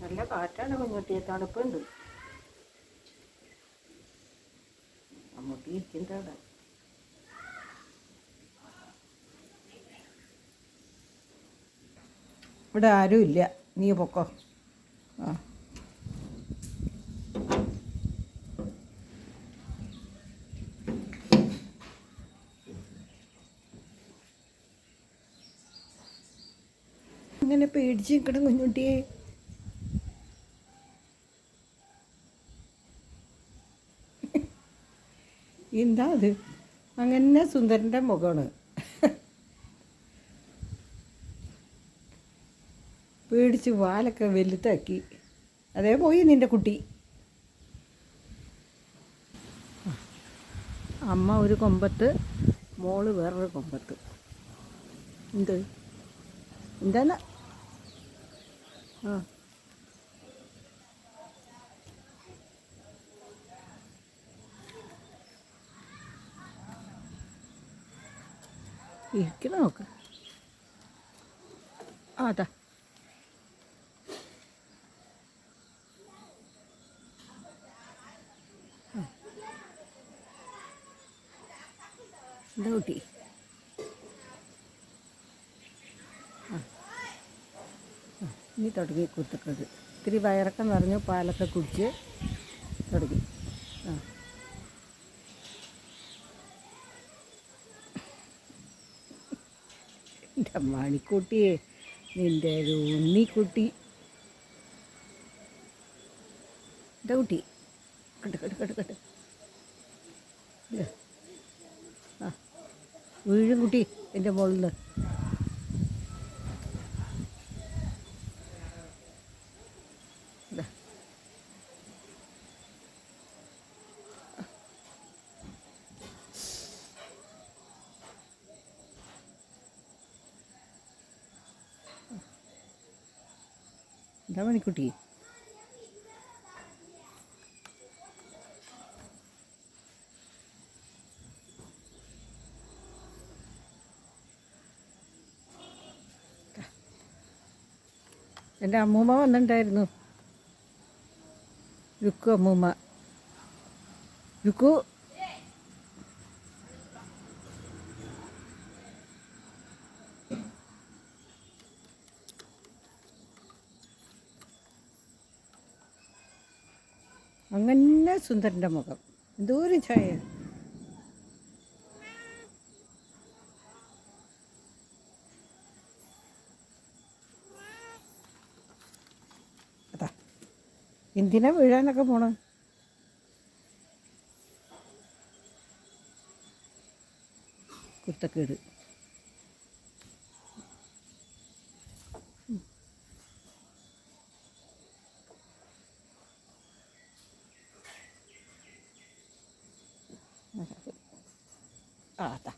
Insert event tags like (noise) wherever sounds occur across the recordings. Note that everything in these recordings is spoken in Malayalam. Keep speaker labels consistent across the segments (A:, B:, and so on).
A: നല്ല കാറ്റാണ് കുഞ്ഞുട്ടിയെ തണുപ്പുണ്ട്. മമ്മൂട്ടി ഇരിക്കുന്നത് അവിടെ.
B: ഇവിടെ ആരുമില്ല. നീ പൊക്കോ. ആ. ഇങ്ങനെ പേടിച്ച് നിൽക്കണം കുഞ്ഞുട്ടിയെ. എന്താ അത്? അങ്ങനെ സുന്ദരന്റെ മുഖമാണ്. പേടിച്ച് വാലൊക്കെ വലുതാക്കി. അതേ പോയി നിന്റെ കുട്ടി. അമ്മ ഒരു കൊമ്പത്ത് മോൾ വേറൊരു കൊമ്പത്ത്. എന്ത്? എന്താണ് ആ. ഇരിക്കുന്ന നോക്ക്. അതാ എന്താ കുട്ടി? ഇനി തുടങ്ങി കുത്തുക്കത് ഇത്തിരി വയറൊക്കെ നിറഞ്ഞു പാലൊക്കെ കുടിച്ച് തുടങ്ങി. ആ. എന്റെ മണിക്കുട്ടിയെ നിന്റെ ഒരു ഉണ്ണിക്കുട്ടി. ദൗട്ടി കുട്ടി? കട്ട് കട്ട് കട്ട് കട്ട് വീഴും കുട്ടി എന്റെ മുകളിൽ നിന്ന്. എന്താ മണിക്കുട്ടി എന്റെ അമ്മൂമ്മ വന്നിട്ടുണ്ടായിരുന്നു. രുക്കു അമ്മൂമ്മ. രുക്കു? അങ്ങനെ സുന്ദരന്റെ മുഖം. എന്തോരം ചായ അതാ എന്തിനാ വീഴാനൊക്കെ പോണം? കുത്തക്കേട് ആ അതാ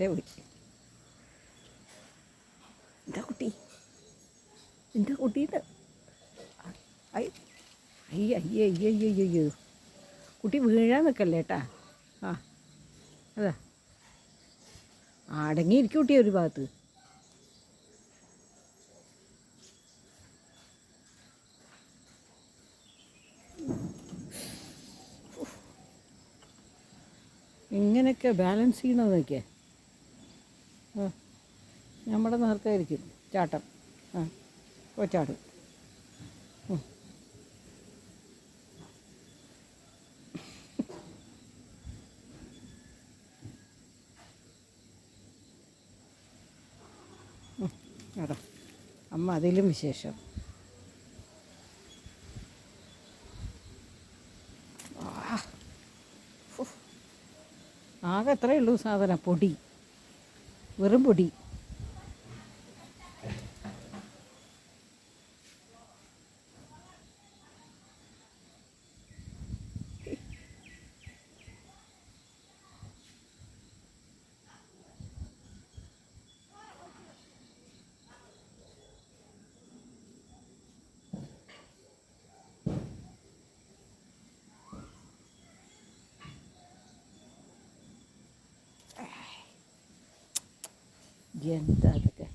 B: ദേ പോയി എന്താ കുട്ടി? എന്താ കുട്ടീന്ന്? ഐ അയ്യ അയ്യ അയ്യ അയ്യ അയ്യ കുട്ടി വീഴാൻ നിൽക്കല്ലേ ഏട്ടാ? ആ അതാ. അടങ്ങിയിരിക്കും കുട്ടി ഒരു ഭാഗത്ത്. ഇങ്ങനെയൊക്കെ ബാലൻസ് ചെയ്യണമെന്ന് നോക്കിയേ? ആ നമ്മുടെ നേർക്കായിരിക്കും ചാട്ടം. ആ. അതാ. അമ്മ അതിലും വിശേഷം. ആകെ എത്രയുള്ളൂ സാധനം? പൊടി. വെറും പൊടി. എന്താ അതൊക്കെ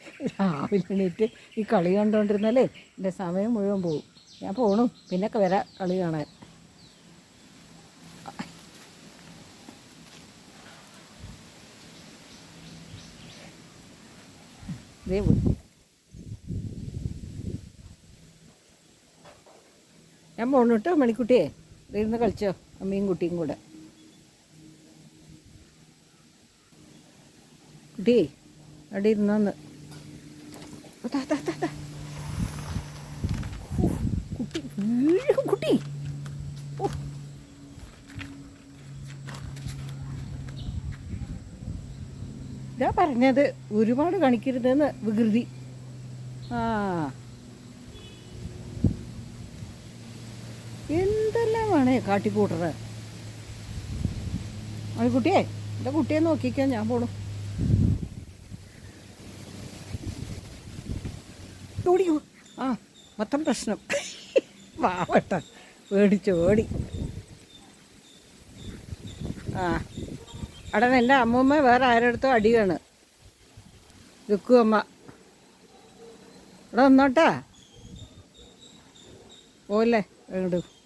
B: (laughs) രാവിലെ എണീറ്റ് ഈ കളി കണ്ടുകൊണ്ടിരുന്നല്ലേ എന്റെ സമയം മുഴുവൻ പോകും ഞാൻ പോണു. പിന്നൊക്കെ വരാം കളി കാണാൻ. ദേ പോയി. ഞാൻ പോണു കേട്ടോ മണിക്കുട്ടിയെ ഇരുന്ന് കളിച്ചോ അമ്മയും കുട്ടിയും കൂടെ. കുട്ടി അവിടെ ഇരുന്നോന്ന് കുട്ടി കുട്ടി. ഇതാ പറഞ്ഞത് ഒരുപാട് കാണിക്കരുതെന്ന് വികൃതി. ആ. എന്തെല്ലാമാണ് കാട്ടിക്കൂട്ടറ് കുട്ടിയെ എന്റെ കുട്ടിയെ നോക്കിക്കാൻ ഞാൻ പോണു. ഓടിയോ ആ മൊത്തം പ്രശ്നം. വാവട്ട പേടിച്ചോടി ആ അവിടെ എന്റെ അമ്മൂമ്മ വേറെ ആരെടുത്തോ അടിയാണ് ദുഃഖു അമ്മ. ഇവിടെ വന്നോട്ടാ. പോലെ അങ്ങോട്ട്